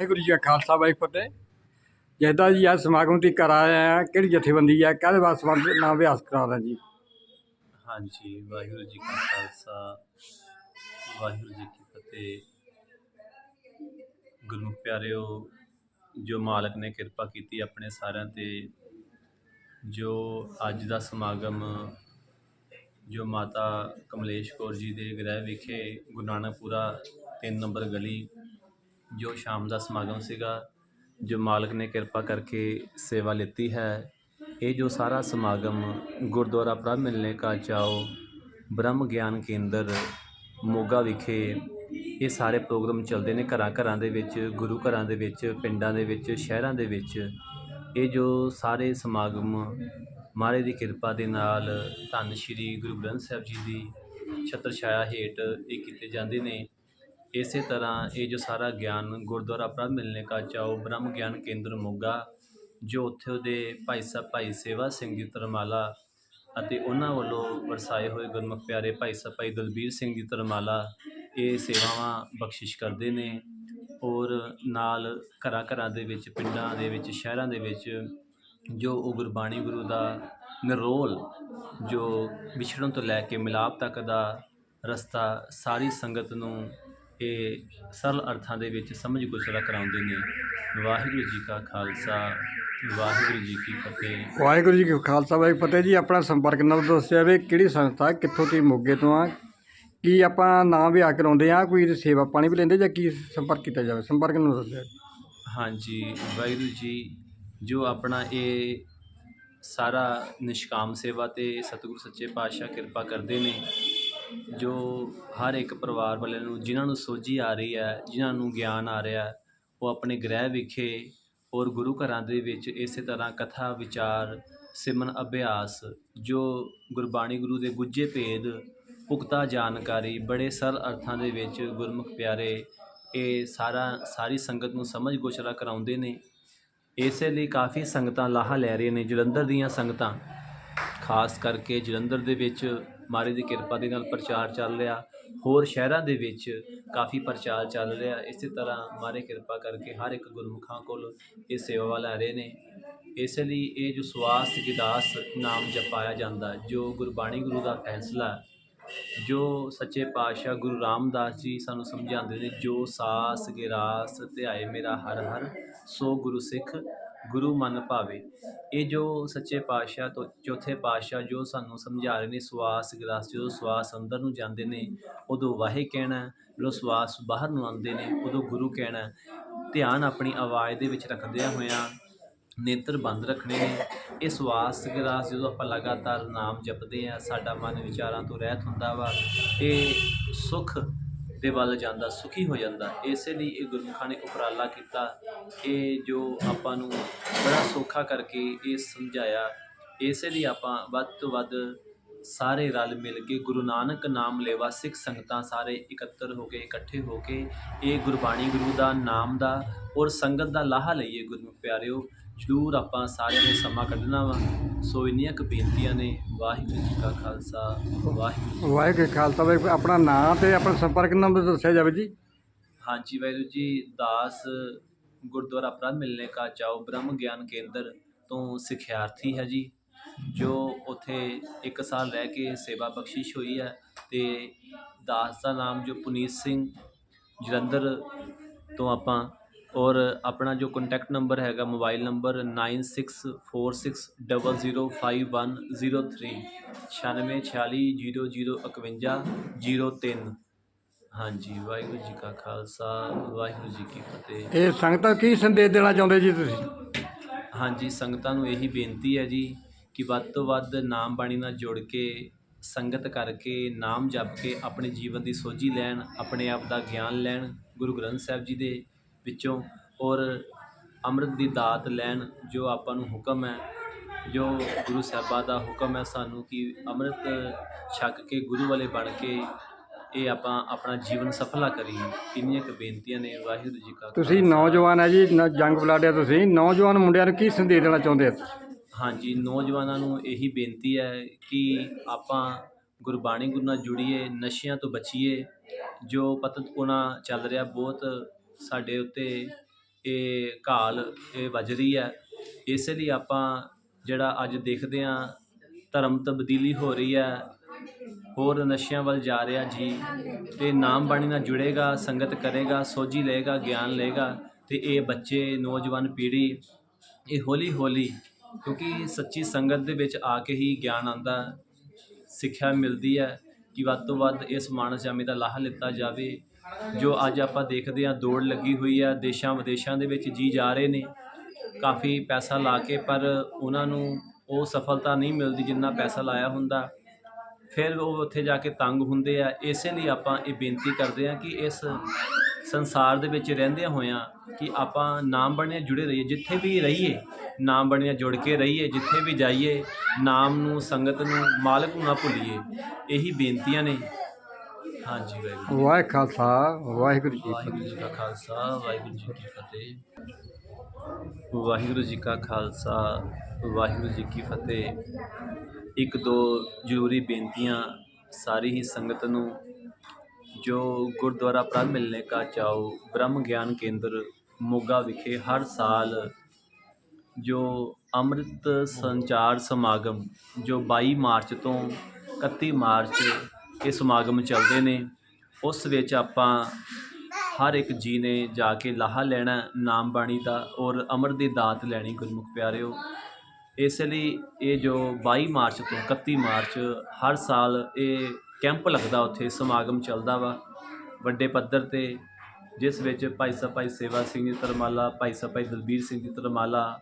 ਵਾਹਿਗੁਰੂ ਜੀ ਕਾ ਖਾਲਸਾ, ਵਾਹਿਗੁਰੂ ਫਤਿਹ। ਜਿੱਦਾਂ ਜੀ ਅੱਜ ਸਮਾਗਮ ਦੀ ਕਰਾਇਆ ਆ, ਕਿਹੜੀ ਜਥੇਬੰਦੀ ਆ, ਕਾਹਦੇ ਵਾਸਤੇ ਸੰਬੰਧ ਨਾਲ ਅਭਿਆਸ ਕਰਾਉਂਦਾ ਜੀ? ਹਾਂਜੀ, ਵਾਹਿਗੁਰੂ ਜੀ ਕਾ ਖਾਲਸਾ, ਵਾਹਿਗੁਰੂ ਜੀ ਕੀ ਫਤਿਹ। ਗੁਰਮੁਖ ਪਿਆਰਿਓ, ਜੋ ਮਾਲਕ ਨੇ ਕਿਰਪਾ ਕੀਤੀ ਆਪਣੇ ਸਾਰਿਆਂ ਤੇ, ਜੋ ਅੱਜ ਦਾ ਸਮਾਗਮ, ਜੋ ਮਾਤਾ ਕਮਲੇਸ਼ ਕੌਰ ਜੀ ਦੇ ਗ੍ਰਹਿ ਵਿਖੇ ਗੁਰੂ ਨਾਨਕਪੁਰਾ 3 ਨੰਬਰ ਗਲੀ ਜੋ ਸ਼ਾਮ ਦਾ ਸਮਾਗਮ ਸੀਗਾ, ਜੋ ਮਾਲਕ ਨੇ ਕਿਰਪਾ ਕਰਕੇ ਸੇਵਾ ਲਿੱਤੀ ਹੈ, ਇਹ ਜੋ ਸਾਰਾ ਸਮਾਗਮ ਗੁਰਦੁਆਰਾ ਪ੍ਰਭ ਮਿਲਨੇ ਕਾ ਚਾਓ ਬ੍ਰਹਮ ਗਿਆਨ ਕੇਂਦਰ ਮੋਗਾ ਵਿਖੇ, ਇਹ ਸਾਰੇ ਪ੍ਰੋਗਰਾਮ ਚੱਲਦੇ ਨੇ ਘਰਾਂ ਘਰਾਂ ਦੇ ਵਿੱਚ, ਗੁਰੂ ਘਰਾਂ ਦੇ ਵਿੱਚ, ਪਿੰਡਾਂ ਦੇ ਵਿੱਚ, ਸ਼ਹਿਰਾਂ ਦੇ ਵਿੱਚ। ਇਹ ਜੋ ਸਾਰੇ ਸਮਾਗਮ ਮਹਾਰਾਜ ਦੀ ਕਿਰਪਾ ਦੇ ਨਾਲ ਧੰਨ ਸ਼੍ਰੀ ਗੁਰੂ ਗ੍ਰੰਥ ਸਾਹਿਬ ਜੀ ਦੀ ਛਤਰ ਛਾਇਆ ਹੇਠ ਇਹ ਕੀਤੇ ਜਾਂਦੇ ਨੇ। ਇਸੇ ਤਰ੍ਹਾਂ ਇਹ ਜੋ ਸਾਰਾ ਗਿਆਨ ਗੁਰਦੁਆਰਾ ਪ੍ਰਭ ਮਿਲਨੇ ਕਾ ਚਾਓ ਬ੍ਰਹਮ ਗਿਆਨ ਕੇਂਦਰ ਮੋਗਾ, ਜੋ ਉੱਥੇ ਦੇ ਭਾਈ ਸਾਹਿਬ ਭਾਈ ਸੇਵਾ ਸਿੰਘ ਜੀ ਤਰਮਾਲਾ ਅਤੇ ਉਹਨਾਂ ਵੱਲੋਂ ਵਰਸਾਏ ਹੋਏ ਗੁਰਮੁਖ ਪਿਆਰੇ ਭਾਈ ਸਾਹਿਬ ਭਾਈ ਦਲਬੀਰ ਸਿੰਘ ਜੀ ਤਰਮਾਲਾ, ਇਹ ਸੇਵਾਵਾਂ ਬਖਸ਼ਿਸ਼ ਕਰਦੇ ਨੇ ਔਰ ਨਾਲ ਘਰਾਂ ਘਰਾਂ ਦੇ ਵਿੱਚ, ਪਿੰਡਾਂ ਦੇ ਵਿੱਚ, ਸ਼ਹਿਰਾਂ ਦੇ ਵਿੱਚ ਜੋ ਉਹ ਗੁਰਬਾਣੀ ਗੁਰੂ ਦਾ ਨਿਰੋਲ, ਜੋ ਵਿਛੜਨ ਤੋਂ ਲੈ ਕੇ ਮਿਲਾਪ ਤੱਕ ਦਾ ਰਸਤਾ ਸਾਰੀ ਸੰਗਤ ਨੂੰ ਇਹ ਸਰਲ ਅਰਥਾਂ ਦੇ ਵਿੱਚ ਸਮਝ ਗੁਜ਼ਰਾ ਕਰਾਉਂਦੇ ਨੇ। ਵਾਹਿਗੁਰੂ ਜੀ ਕਾ ਖਾਲਸਾ ਵਾਹਿਗੁਰੂ ਜੀ ਕੀ ਫਤਿਹ। ਵਾਹਿਗੁਰੂ ਜੀ ਕਾ ਖਾਲਸਾ ਵਾਹਿਗੁਰੂ ਜੀ ਕੀ ਫਤਿਹ ਜੀ। ਆਪਣਾ ਸੰਪਰਕ ਨੰਬਰ ਦੱਸਿਆ ਵੇ ਕਿਹੜੀ ਸੰਸਥਾ ਕਿੱਥੋਂ ਤੁਸੀਂ ਮੋਗੇ ਤੋਂ ਆ ਕੀ ਆਪਾਂ ਨਾਮ ਵਿਆਹ ਕਰਾਉਂਦੇ ਆ ਕੋਈ ਸੇਵਾ ਪਾਣੀ ਵੀ ਲੈਂਦੇ ਜਾਂ ਕੀ ਸੰਪਰਕ ਕੀਤਾ ਜਾਵੇ? ਸੰਪਰਕ ਨੂੰ ਦੱਸਿਆ। ਹਾਂਜੀ ਵਾਹਿਗੁਰੂ ਜੀ ਜੋ ਆਪਣਾ ਇਹ ਸਾਰਾ ਨਿਸ਼ਕਾਮ ਸੇਵਾ ਤੇ ਸਤਿਗੁਰੂ ਸੱਚੇ ਪਾਤਸ਼ਾਹ ਕਿਰਪਾ ਕਰਦੇ ਨੇ ਜੋ ਹਰ ਇੱਕ ਪਰਿਵਾਰ ਵਾਲਿਆਂ ਨੂੰ, ਜਿਨ੍ਹਾਂ ਨੂੰ ਸੋਝੀ ਆ ਰਹੀ ਹੈ, ਜਿਨ੍ਹਾਂ ਨੂੰ ਗਿਆਨ ਆ ਰਿਹਾ ਉਹ ਆਪਣੇ ਗ੍ਰਹਿ ਵਿਖੇ ਔਰ ਗੁਰੂ ਘਰਾਂ ਦੇ ਵਿੱਚ ਇਸੇ ਤਰ੍ਹਾਂ ਕਥਾ, ਵਿਚਾਰ ਸਿਮਨ ਅਭਿਆਸ, ਜੋ ਗੁਰਬਾਣੀ ਗੁਰੂ ਦੇ ਗੁੱਜੇ ਭੇਦ, ਪੁਖਤਾ ਜਾਣਕਾਰੀ, ਬੜੇ ਸਰਲ ਅਰਥਾਂ ਦੇ ਵਿੱਚ ਗੁਰਮੁਖ ਪਿਆਰੇ, ਇਹ ਸਾਰਾ, ਸਾਰੀ ਸੰਗਤ ਨੂੰ ਸਮਝ ਗੋਚਰਾ ਕਰਾਉਂਦੇ ਨੇ। ਇਸੇ ਲਈ ਕਾਫੀ ਸੰਗਤਾਂ ਲਾਹਾ ਲੈ ਰਹੇ ਨੇ ਜਲੰਧਰ ਦੀਆਂ ਸੰਗਤਾਂ, ਖਾਸ ਕਰਕੇ ਜਲੰਧਰ ਦੇ ਵਿੱਚ ਮਾਰੇ ਦੀ ਕਿਰਪਾ ਦੇ ਨਾਲ ਪ੍ਰਚਾਰ ਚੱਲ ਰਿਹਾ। ਹੋਰ ਸ਼ਹਿਰਾਂ ਦੇ ਵਿੱਚ ਕਾਫੀ ਪ੍ਰਚਾਰ ਚੱਲ ਰਿਹਾ। ਇਸੇ ਤਰ੍ਹਾਂ ਮਾਰੇ ਕਿਰਪਾ ਕਰਕੇ ਹਰ ਇੱਕ ਗੁਰਮੁਖਾਂ ਕੋਲ ਇਹ ਸੇਵਾ ਲੈ ਰਹੇ ਨੇ। ਇਸ ਲਈ ਇਹ ਜੋ ਸਵਾਸ ਗਿਦਾਸ ਨਾਮ ਜਪਾਇਆ ਜਾਂਦਾ, ਜੋ ਗੁਰਬਾਣੀ ਗੁਰੂ ਦਾ ਫੈਸਲਾ ਜੋ ਸੱਚੇ ਪਾਤਸ਼ਾਹ ਗੁਰੂ ਰਾਮਦਾਸ ਜੀ ਸਾਨੂੰ ਸਮਝਾਉਂਦੇ ਨੇ, ਜੋ ਸਾਸ ਗਿਰਾਸ ਧਿਆਏ ਮੇਰਾ ਹਰ ਹਰ, ਸੋ ਗੁਰੂ ਸਿੱਖ ਗੁਰੂ ਮਨ ਭਾਵੇ। ਇਹ ਜੋ ਸੱਚੇ ਪਾਤਸ਼ਾਹ ਤੋਂ ਚੌਥੇ ਪਾਤਸ਼ਾਹ ਜੋ ਸਾਨੂੰ ਸਮਝਾ ਰਹੇ ਨੇ, ਸਵਾਸ ਗਿਰਾਸ ਜਦੋਂ ਸਵਾਸ ਅੰਦਰ ਨੂੰ ਜਾਂਦੇ ਨੇ, ਉਦੋਂ ਵਾਹੇ ਕਹਿਣਾ, ਜਦੋਂ ਸਵਾਸ ਬਾਹਰ ਨੂੰ ਆਉਂਦੇ ਨੇ, ਉਦੋਂ ਗੁਰੂ ਕਹਿਣਾ, ਧਿਆਨ ਆਪਣੀ ਆਵਾਜ਼ ਦੇ ਵਿੱਚ ਰੱਖਦਿਆਂ ਹੋਇਆਂ ਨੇਤਰ ਬੰਦ ਰੱਖਣੇ ਨੇ। ਇਹ ਸਵਾਸ ਗਰਾਸ ਜਦੋਂ ਆਪਾਂ ਲਗਾਤਾਰ ਨਾਮ ਜਪਦੇ ਆ ਸਾਡਾ ਮਨ ਵਿਚਾਰਾਂ ਤੋਂ ਰਹਿਤ ਹੁੰਦਾ ਵਾ ਇਹ ਸੁਖ ਦੇ ਵੱਲ ਜਾਂਦਾ, ਸੁਖੀ ਹੋ ਜਾਂਦਾ। ਇਸੇ ਲਈ ਇਹ ਗੁਰਮੁਖਾਂ ਨੇ ਉਪਰਾਲਾ ਕੀਤਾ ਇਹ ਜੋ ਆਪਾਂ ਨੂੰ ਬੜਾ ਸੌਖਾ ਕਰਕੇ ਇਹ ਸਮਝਾਇਆ। ਇਸੇ ਲਈ ਆਪਾਂ ਵੱਧ ਤੋਂ ਵੱਧ ਸਾਰੇ ਰਲ ਮਿਲ ਕੇ ਗੁਰੂ ਨਾਨਕ ਨਾਮ ਲੈਵਾ ਸਿੱਖ ਸੰਗਤਾਂ ਸਾਰੇ ਇਕੱਤਰ ਹੋ ਕੇ ਇਕੱਠੇ ਹੋ ਕੇ ਇਹ ਗੁਰਬਾਣੀ ਗੁਰੂ ਦਾ ਨਾਮ ਦਾ ਔਰ ਸੰਗਤ ਦਾ ਲਾਹਾ ਲਈਏ ਗੁਰਮੁਖ ਪਿਆਰਿਓ। ਜ਼ਰੂਰ ਆਪਾਂ ਸਾਰਿਆਂ ਨੇ ਸਮਾਂ ਕੱਢਣਾ ਵਾ। ਸੋ ਇੰਨੀਆਂ ਕੁ ਬੇਨਤੀਆਂ ਨੇ। ਵਾਹਿਗੁਰੂ ਜੀ ਕਾ ਖਾਲਸਾ ਵਾਹਿਗੁਰੂ ਵਾਹਿਗੁਰੂ ਜੀ ਕਾ ਖਾਲਸਾ। ਵਾਹਿਗੁਰੂ ਆਪਣਾ ਨਾਮ ਤੇ ਆਪਣਾ ਸੰਪਰਕ ਨੰਬਰ ਦੱਸਿਆ ਜਾਵੇ ਜੀ। ਹਾਂਜੀ ਵਾਹਿਗੁਰੂ ਜੀ ਦਾਸ ਗੁਰਦੁਆਰਾ ਪ੍ਰਭ ਮਿਲਨੇ ਕਾ ਚਾਓ ਬ੍ਰਹਮ ਗਿਆਨ ਕੇਂਦਰ ਤੋਂ ਸਿੱਖਿਆਰਥੀ ਹੈ ਜੀ। ਜੋ ਉਥੇ ਇੱਕ ਸਾਲ ਰਹਿ ਕੇ ਸੇਵਾ ਬਖਸ਼ਿਸ਼ ਹੋਈ ਹੈ ਤੇ ਦਾਸ ਦਾ ਨਾਮ ਜੋ ਪੁਨੀਤ ਸਿੰਘ ਜਲੰਧਰ ਤੋਂ ਆਪਾਂ ਔਰ ਆਪਣਾ ਜੋ ਕੰਟੈਕਟ ਨੰਬਰ ਹੈਗਾ ਮੋਬਾਈਲ ਨੰਬਰ 9646005103 9646005103 ਹਾਂਜੀ ਵਾਹਿਗੁਰੂ ਜੀ ਕਾ ਖਾਲਸਾ ਵਾਹਿਗੁਰੂ ਜੀ ਕੀ ਫਤਿਹ ਇਹ ਸੰਗਤਾਂ ਕੀ ਸੰਦੇਸ਼ ਦੇਣਾ ਚਾਹੁੰਦੇ ਜੀ ਤੁਸੀਂ ਹਾਂਜੀ ਸੰਗਤਾਂ ਨੂੰ ਇਹੀ ਬੇਨਤੀ ਹੈ ਜੀ ਕਿ ਵੱਧ ਤੋਂ ਵੱਧ ਨਾਮ ਬਾਣੀ ਨਾਲ ਜੁੜ ਕੇ ਸੰਗਤ ਕਰਕੇ ਨਾਮ ਜਪ ਕੇ ਆਪਣੇ ਜੀਵਨ ਦੀ ਸੋਝੀ ਲੈਣ ਆਪਣੇ ਆਪ ਦਾ ਗਿਆਨ ਲੈਣ ਗੁਰੂ ਗ੍ਰੰਥ ਸਾਹਿਬ ਜੀ ਦੇ ਵਿੱਚੋਂ ਔਰ ਅੰਮ੍ਰਿਤ ਦੀ ਦਾਤ ਲੈਣ ਜੋ ਆਪਾਂ ਨੂੰ ਹੁਕਮ ਹੈ ਜੋ ਗੁਰੂ ਸਾਹਿਬਾਂ ਦਾ ਹੁਕਮ ਹੈ ਸਾਨੂੰ ਕਿ ਅੰਮ੍ਰਿਤ ਛਕ ਕੇ ਗੁਰੂ ਵਾਲੇ ਬਣ ਕੇ ਇਹ ਆਪਾਂ ਆਪਣਾ ਜੀਵਨ ਸਫਲਾ ਕਰੀਏ। ਇੰਨੀਆਂ ਕੁ ਬੇਨਤੀਆਂ ਨੇ ਵਾਹਿਗੁਰੂ ਜੀ ਕਾ ਤੁਸੀਂ। ਨੌਜਵਾਨ ਹੈ ਜੀ ਜੰਗ ਬਲਾਡਿਆ ਤੁਸੀਂ। ਨੌਜਵਾਨ ਮੁੰਡਿਆਂ ਨੂੰ ਕੀ ਸੰਦੇਸ਼ ਦੇਣਾ ਚਾਹੁੰਦੇ ਆ ਹਾਂਜੀ, ਨੌਜਵਾਨਾਂ ਨੂੰ ਇਹੀ ਬੇਨਤੀ ਹੈ ਕਿ ਆਪਾਂ ਗੁਰਬਾਣੀ ਗੁਰੂ ਨਾਲ ਜੁੜੀਏ, ਨਸ਼ਿਆਂ ਤੋਂ ਬਚੀਏ। ਜੋ ਪਤਤਪੁਣਾ ਚੱਲ ਰਿਹਾ ਬਹੁਤ ਸਾਡੇ ਉੱਤੇ ਇਹ ਘਾਲ, ਇਹ ਵੱਜ ਰਹੀ ਹੈ। ਇਸੇ ਲਈ ਆਪਾਂ ਜਿਹੜਾ ਅੱਜ ਦੇਖਦੇ ਹਾਂ, ਧਰਮ ਤਬਦੀਲੀ ਹੋ ਰਹੀ ਹੈ। ਹੋਰ ਨਸ਼ਿਆਂ ਵੱਲ ਜਾ ਰਿਹਾ ਜੀ। ਤੇ ਨਾਮ ਬਾਣੀ ਨਾਲ ਜੁੜੇਗਾ, ਸੰਗਤ ਕਰੇਗਾ, ਸੋਝੀ ਲਏਗਾ, ਗਿਆਨ ਲਏਗਾ। ਤੇ ਇਹ ਬੱਚੇ, ਨੌਜਵਾਨ ਪੀੜ੍ਹੀ, ਇਹ ਹੌਲੀ ਹੌਲੀ ਕਿਉਂਕਿ ਸੱਚੀ ਸੰਗਤ ਦੇ ਵਿੱਚ ਆ ਕੇ ਹੀ ਗਿਆਨ ਆਂਦਾ ਸਿੱਖਿਆ ਮਿਲਦੀ ਹੈ ਕਿ ਵੱਧ ਤੋਂ ਵੱਧ ਇਸ ਮਾਨਸ ਜਾਮੇ ਦਾ ਲਾਹਾ ਲਿੱਤਾ ਜਾਵੇ। ਜੋ ਅੱਜ ਆਪਾਂ ਦੇਖਦੇ ਹਾਂ, ਦੌੜ ਲੱਗੀ ਹੋਈ ਹੈ, ਦੇਸ਼ਾਂ ਵਿਦੇਸ਼ਾਂ ਦੇ ਵਿੱਚ ਜੀ ਜਾ ਰਹੇ ਨੇ। ਕਾਫੀ ਪੈਸਾ ਲਾ ਕੇ, ਪਰ ਉਹਨਾਂ ਨੂੰ ਉਹ ਸਫਲਤਾ ਨਹੀਂ ਮਿਲਦੀ ਜਿੰਨਾ ਪੈਸਾ ਲਾਇਆ ਹੁੰਦਾ। ਫਿਰ ਉਹ ਉੱਥੇ ਜਾ ਕੇ ਤੰਗ ਹੁੰਦੇ ਆ। ਇਸੇ ਲਈ ਆਪਾਂ ਇਹ ਬੇਨਤੀ ਕਰਦੇ ਆ ਕਿ ਇਸ ਸੰਸਾਰ ਦੇ ਵਿੱਚ ਰਹਿੰਦਿਆਂ ਹੋਇਆਂ ਕਿ ਆਪਾਂ ਨਾਮ ਬਣਿਆ ਜੁੜੇ ਰਹੀਏ ਜਿੱਥੇ ਵੀ ਰਹੀਏ ਨਾਮ ਬਣਿਆ ਜੁੜ ਕੇ ਰਹੀਏ ਜਿੱਥੇ ਵੀ ਜਾਈਏ ਨਾਮ ਨੂੰ ਸੰਗਤ ਨੂੰ ਮਾਲਕ ਨੂੰ ਨਾ ਭੁੱਲੀਏ ਇਹੀ ਬੇਨਤੀਆਂ ਨੇ। ਹਾਂਜੀ ਵਾਹਿਗੁਰੂ ਵਾਹਿ ਖਾਲਸਾ ਵਾਹਿਗੁਰੂ ਜੀ ਕਾ ਖਾਲਸਾ ਵਾਹਿਗੁਰੂ ਜੀ ਕੀ ਫਤਿਹ। ਵਾਹਿਗੁਰੂ ਜੀ ਕਾ ਖਾਲਸਾ ਵਾਹਿਗੁਰੂ ਜੀ ਕੀ ਫਤਿਹ। ਇੱਕ ਦੋ ਜ਼ਰੂਰੀ ਬੇਨਤੀਆਂ ਸਾਰੀ ਹੀ ਸੰਗਤ ਨੂੰ ਜੋ ਗੁਰਦੁਆਰਾ ਪ੍ਰਭ ਮਿਲਨੇ ਕਾ ਚਾਓ, ਬ੍ਰਹਮ ਗਿਆਨ ਕੇਂਦਰ ਮੋਗਾ ਵਿਖੇ ਹਰ ਸਾਲ ਜੋ ਅੰਮ੍ਰਿਤ ਸੰਚਾਰ ਸਮਾਗਮ ਜੋ 22 ਮਾਰਚ ਤੋਂ 31 ਮਾਰਚ ਇਹ ਸਮਾਗਮ ਚੱਲਦੇ ਨੇ, ਉਸ ਵਿੱਚ ਆਪਾਂ ਹਰ ਇੱਕ ਜੀ ਨੇ ਜਾ ਕੇ ਲਾਹਾ ਲੈਣਾ ਨਾਮ ਬਾਣੀ ਦਾ ਔਰ ਅਮਰ ਦੀ ਦਾਤ ਲੈਣੀ ਗੁਰਮੁਖ ਪਿਆਰਿਓ। ਇਸ ਲਈ ਇਹ ਜੋ 22 ਮਾਰਚ ਤੋਂ 31 ਮਾਰਚ ਹਰ ਸਾਲ ਇਹ ਕੈਂਪ ਲੱਗਦਾ ਉੱਥੇ, ਸਮਾਗਮ ਚੱਲਦਾ ਵਾ। ਵੱਡੇ ਪੱਧਰ ਤੇ, ਜਿਸ ਵਿੱਚ ਭਾਈ ਸਾਹਿਬ ਭਾਈ ਸੇਵਾ ਸਿੰਘ ਜੀ ਧਰਮਾਲਾ ਭਾਈ ਸਾਹਿਬ ਭਾਈ ਦਲਬੀਰ ਸਿੰਘ ਜੀ ਧਰਮਾਲਾ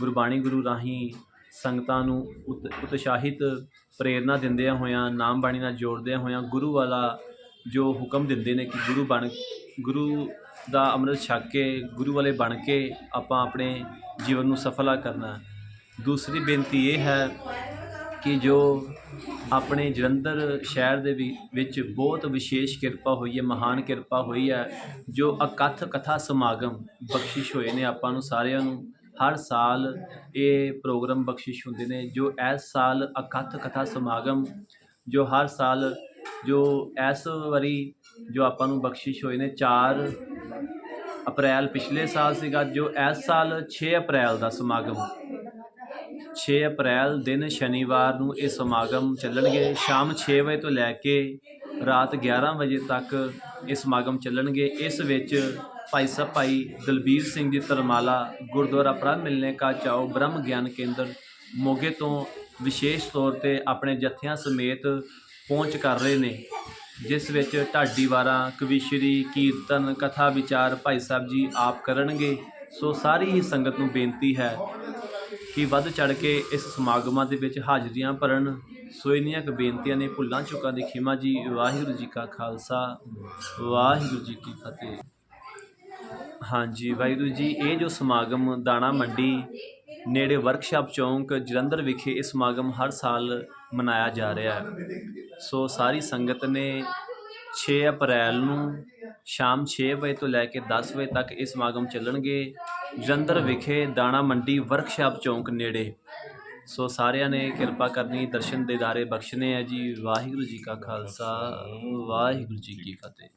ਗੁਰਬਾਣੀ ਗੁਰੂ ਰਾਹੀਂ ਸੰਗਤਾਂ ਨੂੰ ਉਤ- ਉਤਸ਼ਾਹਿਤ ਪ੍ਰੇਰਣਾ ਦਿੰਦਿਆਂ ਹੋਇਆਂ, ਨਾਮ ਬਾਣੀ ਨਾਲ ਜੋੜਦਿਆਂ ਹੋਇਆਂ ਗੁਰੂ ਵਾਲਾ ਜੋ ਹੁਕਮ ਦਿੰਦੇ ਨੇ ਕਿ ਗੁਰੂ ਬਣ, ਗੁਰੂ ਦਾ ਅੰਮ੍ਰਿਤ ਛਕ ਕੇ, ਗੁਰੂ ਵਾਲੇ ਬਣ ਕੇ ਆਪਾਂ ਆਪਣੇ ਜੀਵਨ ਨੂੰ ਸਫਲਾ ਕਰਨਾ। ਦੂਸਰੀ ਬੇਨਤੀ ਇਹ ਹੈ ਕਿ ਜੋ ਆਪਣੇ ਜਲੰਧਰ ਸ਼ਹਿਰ ਦੇ ਵੀ- ਵਿੱਚ ਬਹੁਤ ਵਿਸ਼ੇਸ਼ ਕਿਰਪਾ ਹੋਈ ਹੈ, ਮਹਾਨ ਕਿਰਪਾ ਹੋਈ ਹੈ, ਜੋ ਅਕਥ ਕਥਾ ਸਮਾਗਮ ਬਖਸ਼ਿਸ਼ ਹੋਏ ਨੇ ਆਪਾਂ ਨੂੰ ਸਾਰਿਆਂ ਨੂੰ। ਹਰ ਸਾਲ ਇਹ ਪ੍ਰੋਗਰਾਮ ਬਖਸ਼ਿਸ਼ ਹੁੰਦੇ ਨੇ, ਜੋ ਇਸ ਸਾਲ ਅਕਥ ਕਥਾ ਸਮਾਗਮ, ਜੋ ਹਰ ਸਾਲ, ਜੋ ਇਸ ਵਾਰੀ ਜੋ ਆਪਾਂ ਨੂੰ ਬਖਸ਼ਿਸ਼ ਹੋਏ ਨੇ 4 ਅਪ੍ਰੈਲ ਪਿਛਲੇ ਸਾਲ ਸੀਗਾ, ਜੋ ਇਸ ਸਾਲ 6 ਅਪ੍ਰੈਲ ਦਾ ਸਮਾਗਮ 6 ਅਪ੍ਰੈਲ ਦਿਨ ਸ਼ਨੀਵਾਰ ਨੂੰ ਇਹ ਸਮਾਗਮ ਚੱਲਣਗੇ। ਸ਼ਾਮ 6 ਵਜੇ ਤੋਂ ਲੈ ਕੇ ਰਾਤ 11 ਵਜੇ ਤੱਕ ਇਹ ਸਮਾਗਮ ਚੱਲਣਗੇ। ਇਸ ਵਿੱਚ ਭਾਈ ਸਾਹਿਬ ਭਾਈ ਦਲਬੀਰ ਸਿੰਘ ਜੀ ਤਰਮਾਲਾ ਗੁਰਦੁਆਰਾ ਪ੍ਰਭ ਮਿਲਨੇ ਕਾ ਚਾਓ, ਬ੍ਰਹਮ ਗਿਆਨ ਕੇਂਦਰ ਮੋਗੇ ਤੋਂ ਵਿਸ਼ੇਸ਼ ਤੌਰ ਤੇ ਆਪਣੇ ਜਥਿਆਂ ਸਮੇਤ ਪਹੁੰਚ ਕਰ ਰਹੇ ਨੇ। ਜਿਸ ਵਿੱਚ ਢਾਡੀ ਵਾਰਾਂ ਕਵੀਸ਼ਰੀ ਕੀਰਤਨ, ਕਥਾ ਵਿਚਾਰ ਭਾਈ ਸਾਹਿਬ ਜੀ ਆਪ ਕਰਨਗੇ। ਸੋ ਸਾਰੀ ਹੀ ਸੰਗਤ ਨੂੰ ਬੇਨਤੀ ਹੈ ਕਿ ਵੱਧ ਚੜ ਕੇ ਇਸ ਸਮਾਗਮਾਂ ਦੇ ਵਿੱਚ ਹਾਜ਼ਰੀਆਂ ਭਰਨ ਸੋ ਇੰਨੀਆਂ ਕੁ ਬੇਨਤੀਆਂ ਨੇ, ਭੁੱਲਾਂ ਚੁੱਕਾਂ ਦੀ ਖਿਮਾ ਜੀ, ਵਾਹਿਗੁਰੂ ਜੀ ਕਾ ਖਾਲਸਾ, ਵਾਹਿਗੁਰੂ ਜੀ ਕੀ ਫਤਿਹ। ਹਾਂਜੀ, ਵਾਹਿਗੁਰੂ ਜੀ, ਇਹ ਜੋ ਸਮਾਗਮ ਦਾਣਾ ਮੰਡੀ ਨੇੜੇ ਵਰਕਸ਼ਾਪ ਚੌਂਕ ਜਲੰਧਰ ਵਿਖੇ ਇਹ ਸਮਾਗਮ ਹਰ ਸਾਲ ਮਨਾਇਆ ਜਾ ਰਿਹਾ ਹੈ। ਸੋ ਸਾਰੀ ਸੰਗਤ ਨੇ 6 ਅਪ੍ਰੈਲ ਨੂੰ ਸ਼ਾਮ 6 ਵਜੇ ਤੋਂ ਲੈ ਕੇ 10 ਵਜੇ ਤੱਕ ਇਹ ਸਮਾਗਮ ਚੱਲਣਗੇ। ਜਲੰਧਰ ਵਿਖੇ ਦਾਣਾ ਮੰਡੀ ਵਰਕਸ਼ਾਪ ਚੌਂਕ ਨੇੜੇ। ਸੋ ਸਾਰਿਆਂ ਨੇ ਕਿਰਪਾ ਕਰਨੀ, ਦਰਸ਼ਨ ਦੇਦਾਰੇ ਬਖਸ਼ਣੇ ਆ ਜੀ। ਵਾਹਿਗੁਰੂ ਜੀ ਕਾ ਖਾਲਸਾ, ਵਾਹਿਗੁਰੂ ਜੀ ਕੀ ਫਤਿਹ।